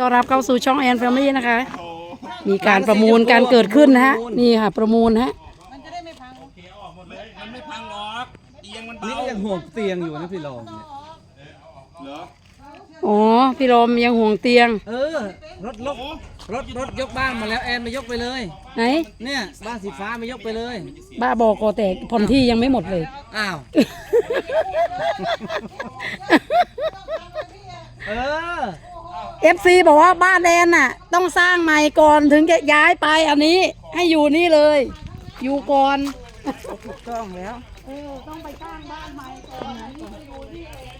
ต้อนรับเข้าสู่ช่องแอนแฟมิลี่นะคะ มีการประมูลการเกิดขึ้นนะฮะ นี่ค่ะ ประมูลฮะ มันไม่พังหรอกเอียงมันนี่เบาก็ยังห่วงเตียงอยู่นะพี่รองเนี่ยเหรออ๋อ พี่ลมยังห่วงเตียง เออ รถลกรถรถยกบ้านมาแล้วแอนมายกไปเลย ไหน เนี่ยบ้านสีฟ้ามายกไปเลย บ้าบอกอแตกผ่อนที่ยังไม่หมดเลย อ้าว เออ เอฟซีบอกว่าบ้านแดนน่ะ ต้องสร้างใหม่ก่อนถึงจะย้ายไปอันนี้ ให้อยู่นี่เลย อยู่ก่อนถูกต้องแล้วเออต้องไปสร้างบ้านใหม่ก่อนอันนี้ไปอยู่นี่เอง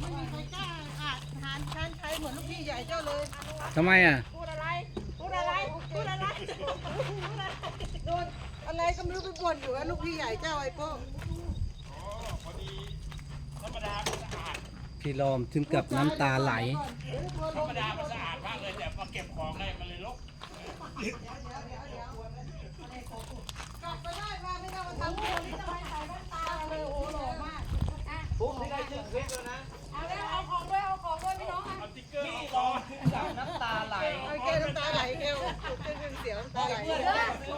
ไม่มีใครกล้าอาจทานทานใช้เหมือนลูกพี่ใหญ่เจ้าเลยทำไมอะพูดอะไรพูดอะไรพูดอะไรโดนอะไรก็ไม่รู้ไปบ่นอยู่ว่าลูกพี่ใหญ่เจ้าไอ้โป้งพี่รอ พี่ลอมถึงกับน้ำตาไหลกลับไปได้มาไม่ต้องมาทำโคนทำไมใส่แว่นตาเลยโอ้โหหล่อมากปุ๊บนี่ได้ชื่อเฟซแล้วนะเอาแล้วเอาของด้วยเอาของด้วยพี่น้องอะพี่รอมน้ำตาไหลเอาแกน้ำตาไหลแกวเส้นเรื่องเสียวน้ำตาไหลเดี๋ย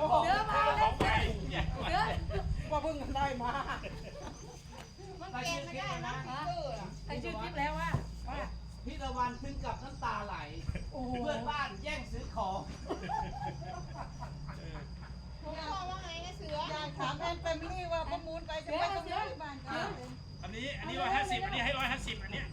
วมาแล้วเดี๋ยวว่าเพิ่งได้มา ใครชื่อคลิปแล้วว่าพี่ตะวันถึงกับน้ำตาไหลเพื่อนบ้านแย่งซื้อของอยากถามแอนแฟมิลี่ว่าประมูลไปจะไปตรงไหนบ้างกันอันนี้อันนี้ร้อยห้าสิบอันนี้ให้ร้อยห้าสิบอันเนี้ย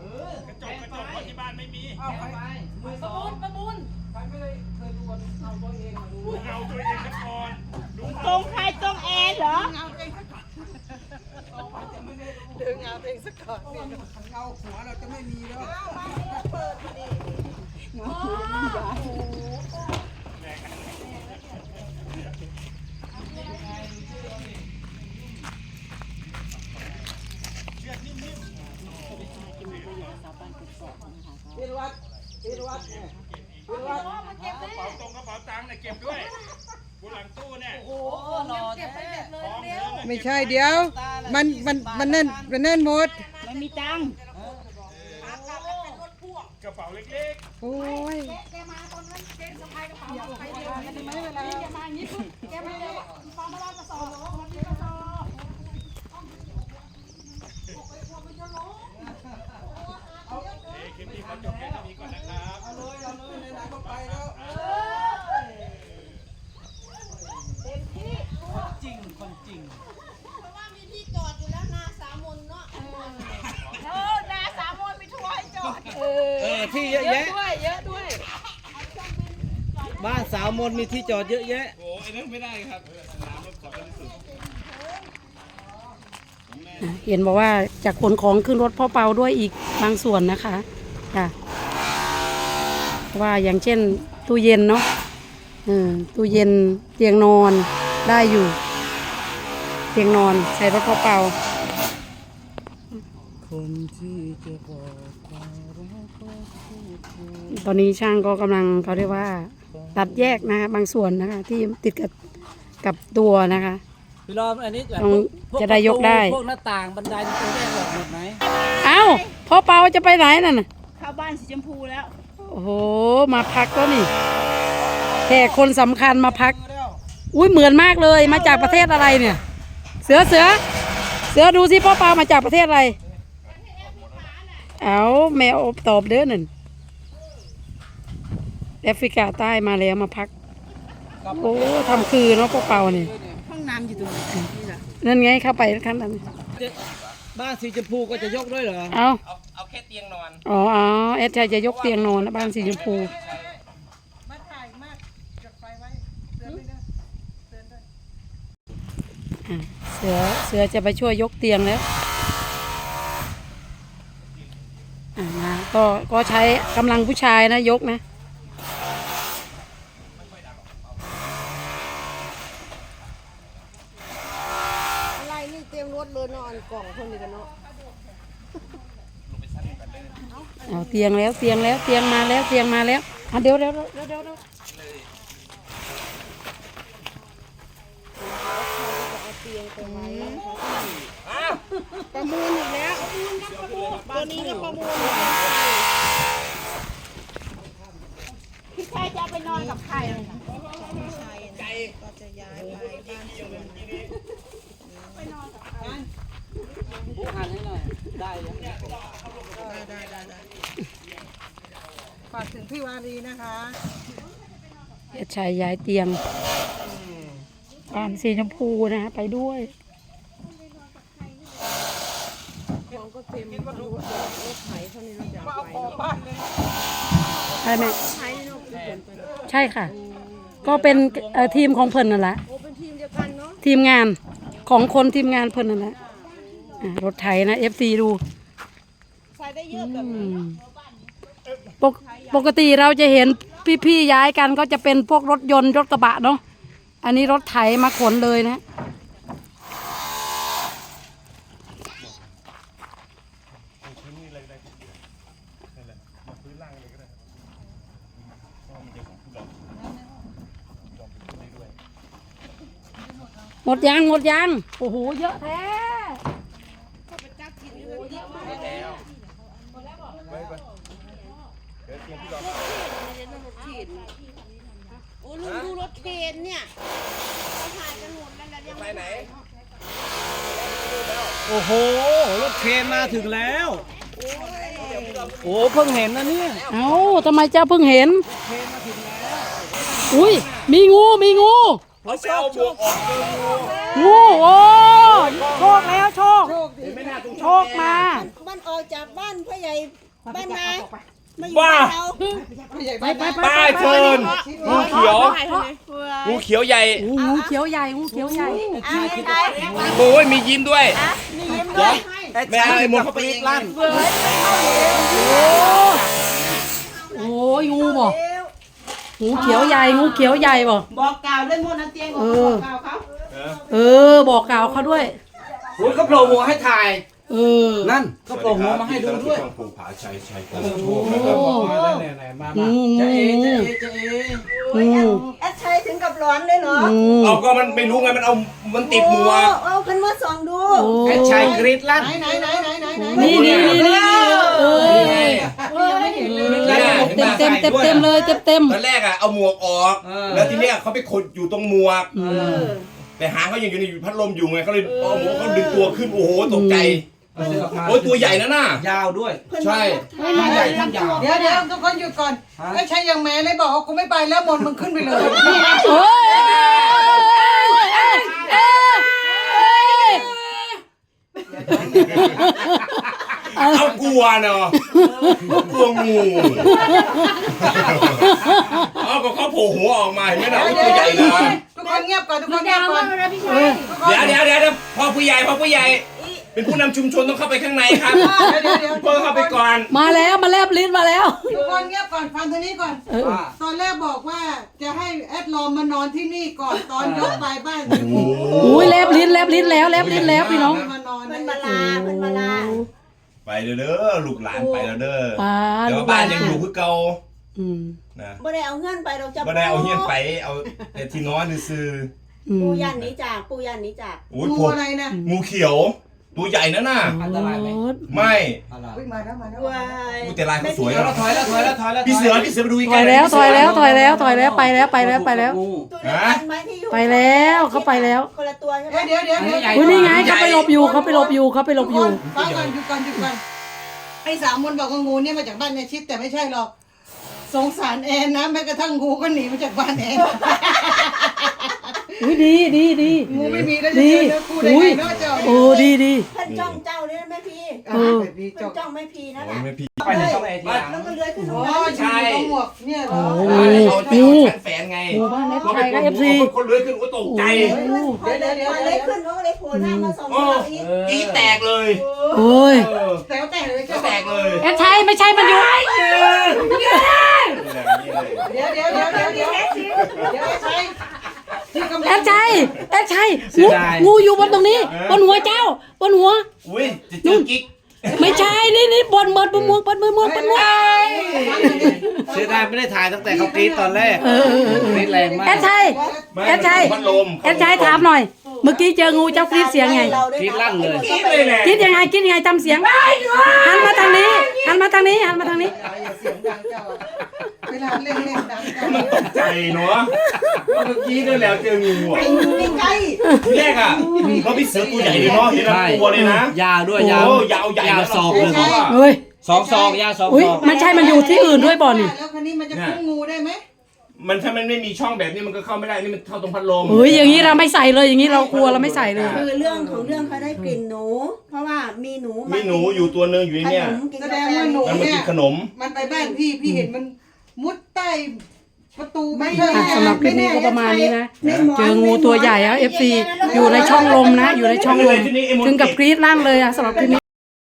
เออกระจกกระจกเพราะที่บ้านไม่มีเอาไปมือปสระอมูงลประมูลใครไม่ได้เคยดูเอาตัวเองมาดูเอาตัวเองกันก่อนดูตรงใครตรงแอนเหรอเงาเองสักก่อนดึงเงาเองสักก่อนเงาหัวเราจะไม่มีแล้วเปิดดิพี่วัดพี่วัดเนี่ยพี่วัดกระเป๋าตรงกระเป๋าตังค์เนี่ยเก็บด้วยบนหลังตู้เนี่ย โอ้หล่อแท้ของเยไม่ใช่เดี๋ยว มันมันมันแน่นมันแน่นหมดกระเป๋าเล็กโอ้ย แกมาตอนนั้นเจ๊สะพายกระเป๋าไปเดียวไม่เป็นไรแกมาอย่างนี้แกมาเลยฟองมาลากระสอบมันมีกระสอบ ๆโอเคคลิปนี้ขอจบแค่นี้ก่อนนะครับ เอาเลยเอาเลยไหนๆก็ไปแล้วคนจริงคนจริง เพราะว่ามีที่จอดอยู่แล้วนาสามนเนาะ เออนาสามมนไปทัวร์ให้จอด เออที่เยอะ แยะ ด้วยเยอะด้วยบ้านสาวมนมีที่จอดเยอะแยะ โอ้ไอ้นั่นไม่ได้ครับน้ำรถสำคัญที่สุดเห็นบอกว่าจะขนของขึ้นรถพ่อเปาด้วยอีกบางส่วนนะคะค่ะว่าอย่างเช่นตู้เย็นเนาะเออตู้เย็นเตียงนอนได้อยู่ เตียงนอนใส่รถพ่อเปา คนที่จะบอกความรักก็พูดเถอะ ตอนนี้ช่างก็กำลังเขาเรียกว่าตัดแยกนะคะบางส่วนนะคะ ที่ติดกับกับตัวนะคะ พี่รอมอันนี้แบบต้องพวกจะได้ยกได้ พวกหน้าต่างบันไดตัวแรกออกหมดไหมเอ้าพ่อเปาจะไปไหนนั่นน่ะเข้าบ้านสีชมพูแล้ว โอ้โหมาพักก็นี่แขกคนสำคัญมาพัก อุ้ยเหมือนมากเลยมาจากประเทศอะไรเนี่ย เสือเสือเสือดูสิพ่อปามาจากประเทศอะไร เอาแมวตอบเด้อนั่น แอฟริกาใต้มาแล้วมาพัก โอ้ทำคือเนาะพ่อเปาเนี่ยห้องน้ำอยู่ตรงไหนนี่แหละนั่นไงเข้าไปขั้นนั้นบ้านสีชมพูก็จะยกด้วยเหรอ เอาเอาเอาแค่เตียงนอน อ๋ออ๋อแอดชัยจะยกเตียงนอนนะบ้านสีชมพูมาถ่ายมากจุดไฟไว้เตือนไม่ได้เตือนด้วยอะเสือเสือจะไปช่วยยกเตียงแล้วอ่านะก็ก็ใช้กำลังผู้ชายนะยกนะ อะไรนี่เตรียมรถเลยนอน กันเนาะเอาเตียงแล้วเตียงแล้วเตียงมาแล้วเตียงมาแล้วอะเดี๋ยวเดี๋ยวเดี๋ยวเดี๋ยวเดี๋ยวประมูลอีกแล้วตัวนี้ก็ประมูลกับใครอะก็จะย้ายไปบ้านสวน หันให้หน่อย ได้ยังได้ได้ได้ได้ฝากถึงพี่วารีนะคะเอชายย้ายเตียงบ้านสีชมพูนะฮะไปด้วยของก็เต็มรถรถไถเท่านี้เราจะเอาไปใช่ไหมไถเนเป็นคนไปเนาะใช่ค่ะ ก็เป็นทีมของเพิ่นนั่นแหละทีมงานของคนทีมงานเพิ่นนั่นแหละ รถไถนะเอฟซีดูใส่ได้เยอะแบบอืมปกปกติเราจะเห็นพี่ๆย้ายกันก็จะเป็นพวกรถยนต์รถกระบะเนาะอันนี้รถไถมาขนเลยนะพื้นนี่เลยได้ทีเดียวนั่นแหละมาพื้นล่างเลยก็ได้ครับเพราะว่ามันจะของหลอกหลอกพื้นได้ด้วยหมดยังหมดยังโอ้โหเยอะแท้ โอ้ลุงดูรถเคนเนี่ยเขาถ่ายกันหมดแล้วแล้วยัง ไปไหนโอ้โห รถเคนมาถึงแล้ว โอ้เพิ่งเห็นนะเนี่ย เอ้าทำไมเจ้าเพิ่งเห็น อุ้ย มีงู มีงู เขาไปเอาหมวกออกเจองูงู โอ้โชคแล้วโชคโชคมา บ้านออกจากบ้านพ่อใหญ่บ้านนามาอยู่ บ้าบ้านเราไปไปไปป้ายเชิญงูเขียวถ่ายทำไมงูเขียวใหญ่โอ้งูเขียวใหญ่งูเขียวใหญ่อ่าใช่โอ้ยมียิ้มด้วยมียิ้มด้วยไม่เอาไอ้หมดเข้าไปเองลั่นโอ้ยงูบ่งูเขียวใหญ่งูเขียวใหญ่บ่บอกกล่าวด้วยมนต์นะเตียงบอกเออกล่าวเขาเออบอกกล่าวเขาด้วยโอ้ยเขาโผล่หัวให้ถ่าย เออ นั่นเขาโผล่หัวมาให้ดูด้วย ช่องภูผาชัยชัยโกโอ้ไหนๆมามาจะเอจะเอจะเองูแอดชัยถึงกับร้อนเลยเหรองูเอาก็มันไม่รู้ไงมันเอามันติดหมวก โอ้เอาขึ้นมาส่องดูโอ้แอดชัยกรีดลั่น ไหนไหนไหนไหนไหนไหนนี่นี่นี่นี่เออนี่ไงยังไม่เห็นเลยเนี่ยเต็มเต็มเต็มเต็มเลยเต็มเต็มตอนแรกอะเอาหมวกออก เออ แล้วทีเนี้ยเขาไปขดอยู่ตรงหมวกอืมแต่หางเขายังอยู่ในพัดลมอยู่ไงเขาเลยเอาหมวกเขาดึงตัวขึ้นโอ้โหตกใจ โอ้ยตัวใหญ่นะน่ะ ยาวด้วย ใช่ทั้งใหญ่ทั้งยาว เดี๋ยวเดี๋ยวทุกคนหยุดก่อนไอ้ใช้ยังแม่เลยบอกว่ากูไม่ไปแล้วมนต์มึงขึ้นไปเลยโอ้ยเอ้ยเอ้ยเอ้ยเอากลัวเนาะกลัวงูเอาก็เขาโผล่หัวออกมาเห็นไหมน่ะโอ้ยตัวใหญ่นะทุกคนเงียบก่อนทุกคนเงียบก่อนเออเดี๋ยวเดี๋ยวเดี๋ยวเดี๋ยวพ่อผู้ใหญ่พ่อผู้ใหญ่ เป็นผู้นำชุมชนต้องเข้าไปข้างในครับ เดี๋ยวเดี๋ยวพ่อเข้าไปก่อน มาแล้วมาแลบลิ้นมาแล้ว ทุกคนเงียบก่อนฟังทางนี้ก่อน เออ ตอนแรกบอกว่าจะให้แอดลอมมานอนที่นี่ก่อนตอนยกไปบ้านอุ้ยแลบลิ้นแลบลิ้นแล้วแลบลิ้นแล้วพี่น้องมานอนเพิ่นมาลาเพิ่นมาลาไปเด้อเด้อลูกหลานไปแล้วเด้อป้าแต่ว่าบ้านยังอยู่คือเก่าอืมนะบ่ได้เอาเงื่อนไปเราจะไม่ได้เอาเฮียนไปเอาแต่ที่นอนซื้ออืมปูยันหนี้จากปูยันหนี้จากโอ้ยงูพวกอะไรนะงูเขียว ตัวใหญ่นะน่ะอันตรายไหมไม่อะไรอุ้ยมาแล้วมาแล้วว้ายกูแต่ลายเขาสวยแล้อะวถอยแล้วถอยแล้วถอยแล้วพี่เสือพี่เสือไปดูอีกถอยแล้วถอยแล้วถอยแล้วถอยแล้วไปแล้วไปแล้วไปแล้ว ตัวเดียวกันไหมที่อยู่ไปแล้วเขาไปแล้วคนละตัวใช่ไหมเดี๋ยวเดี๋ยวเดี๋ยวเดี๋ยวอุ้ยนี่ไงเขาไปหลบอยู่เขาไปหลบอยู่เขาไปหลบทุกอคยู่นฟังก่อนหยุดก่อนหยุดก่อนไอ้สามมนบอกว่างูเนี่ยมาจากบ้านในชิดแต่ไม่ใช่หรอก สงสารแอนนะแม้กระทั่งงูก็หนีมาจากบ้านแอน อุ้ยดีดีดีงูไม่มีแล้วจะดีเจอเนื้อคู่ได้อุ้ไงยเนาะเจ้าโอ้ดีดีเพิ่นจ้องเจ้าเนี่ยแม่พี่เออแบบนี้เพิ่เจ้านจ้องแม่พี่นั่นโอ้ยน่ะไม่พี่ไปไหนต้องไอ้ทีหลังแล้วก็เลื้อยขึ้นอ๋หัอวใช่ตรงหมวกเนี่ยเหรอโอ้เอาไปเอาชั้นแฝนไงหมู่บ้านเอฟเราไทไปยกับเอฟซีคนเลื้อยขึ้นก็ตกใจเดี๋ยวเดี๋ยวเดี๋ยวเลื้อยขึ้นเขาก็เลยโผล่หน้ามาส่องเราอีกอีแตกเลยโอ้ยเออแต่ก็แต่เลยก็เจ้าแตกเลยเอฟไทยไม่ใช่มันอยู่เดี๋ยวเดี๋ยวเดี๋ยวเดี๋ยวเดี๋ยวเดี๋ยวใช่ ที่กำลังแอดชัยแอดชัยงูงูอยู่บนตรงนี้ บนหัวเจ้า บนหัว อุ้ยจะเจอกิ๊กไม่ใช่นี่นี่บนเมิดบนมวงบนมือมวงบนมวงเสียดายไม่ได้ถ่ายตั้งแต่เขากรีดตอนแรกกรีดแรงมากแอดชัยแอดชัยพัดลมแอดชัยถามหน่อย เมื่อกี้เจองูเจ้ากรีดเสียงไงกิ๊กเลยแหละกรีดยังไงกรีดยังไงทำเสียงหันมาทางนี้หันมาทางนี้หันมาทางนี้ อย่าเสียงดังเจ้าอะ เวลาเล่นเล่นดังจังมันตกใจเนาะเมื่อกี้ด้วยแล้วเจองูอะไอ้งูนี่ใกล้ทีแรกอะเพราะพี่เสือตัวใหญ่เลยเนาะเห็นแล้วกลัวเลยนะยาวด้วยโอ้ยาวยาวใหญ่ยาวแล้วศอกกเลยลัวว่าเฮ้ยสองศอกยาวสองอุ้ยศอกมันใช่มันอยู่ที่อื่นด้วยบ่อนี่แล้วคันนี้มันจะพุ่งงูได้ไหมมันถ้ามันไม่มีช่องแบบนี้มันก็เข้าไม่ได้นี่มันเข้าตรงพัดลมเฮ้ยอย่างนี้เราไม่ใส่เลยอย่างนี้เรากลัวเราไม่ใส่เลยคือเรื่องของเรื่องเขาได้กลิ่นหนู เพราะว่ามีหนูมีหนูอยู่ตัวหนึงอยู่ในขเนี่ยนมกินแสกาดงแฟว่าหนูมันมาเนี่กิยนขนมมันไปบ้านพี่พี่เห็นมัน มุดใต้ประตูไม่อะสำหรับคลิปนี้ก็ประมาณนี้นะในหมนเจองูตัวใหญ่แล้ว FC อยู่ในช่องลมนะ อยู่ในช่องลม ถึงกับกรี๊ดลั่นเลยอะสำหรับคลิปนี้